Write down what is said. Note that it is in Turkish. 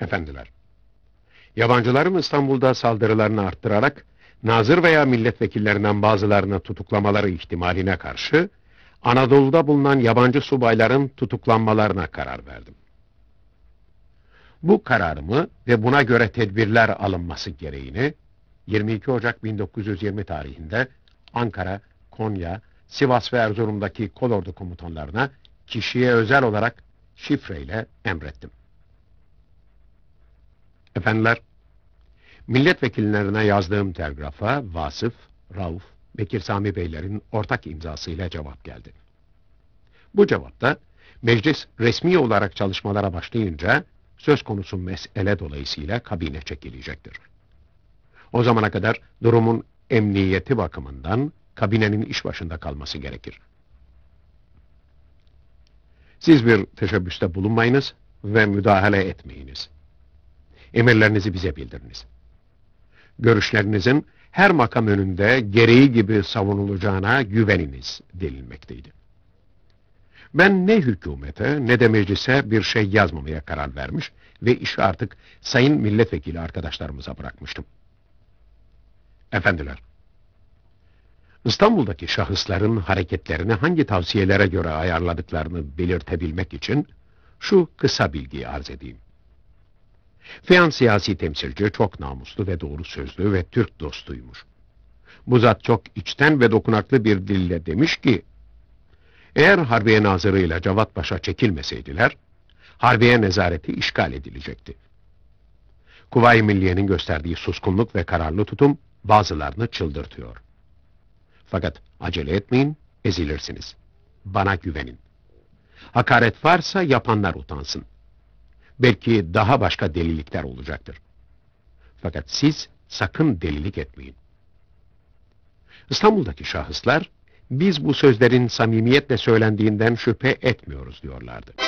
Efendiler, yabancıların İstanbul'da saldırılarını arttırarak nazır veya milletvekillerinden bazılarını tutuklamaları ihtimaline karşı Anadolu'da bulunan yabancı subayların tutuklanmalarına karar verdim. Bu kararımı ve buna göre tedbirler alınması gereğini 22 Ocak 1920 tarihinde Ankara, Konya, Sivas ve Erzurum'daki kolordu komutanlarına kişiye özel olarak şifreyle emrettim. Efendiler, milletvekillerine yazdığım telgrafa Vasıf, Rauf, Bekir Sami Beylerin ortak imzasıyla cevap geldi. Bu cevapta meclis resmi olarak çalışmalara başlayınca söz konusu mesele dolayısıyla kabine çekilecektir. O zamana kadar durumun emniyeti bakımından kabinenin iş başında kalması gerekir. Siz bir teşebbüste bulunmayınız ve müdahale etmeyiniz. Emirlerinizi bize bildiriniz. Görüşlerinizin her makam önünde gereği gibi savunulacağına güveniniz denilmekteydi. Ben ne hükümete ne de meclise bir şey yazmamaya karar vermiş ve işi artık sayın milletvekili arkadaşlarımıza bırakmıştım. Efendiler, İstanbul'daki şahısların hareketlerini hangi tavsiyelere göre ayarladıklarını belirtebilmek için şu kısa bilgiyi arz edeyim. Fiyan siyasi temsilci çok namuslu ve doğru sözlü ve Türk dostuymuş. Bu zat çok içten ve dokunaklı bir dille demiş ki, eğer Harbiye Nazırı ile Cevat Paşa çekilmeseydiler, Harbiye nezareti işgal edilecekti. Kuvayi Milliye'nin gösterdiği suskunluk ve kararlı tutum bazılarını çıldırtıyor. Fakat acele etmeyin, ezilirsiniz. Bana güvenin. Hakaret varsa yapanlar utansın. Belki daha başka delilikler olacaktır. Fakat siz sakın delilik etmeyin. İstanbul'daki şahıslar, biz bu sözlerin samimiyetle söylendiğinden şüphe etmiyoruz diyorlardı.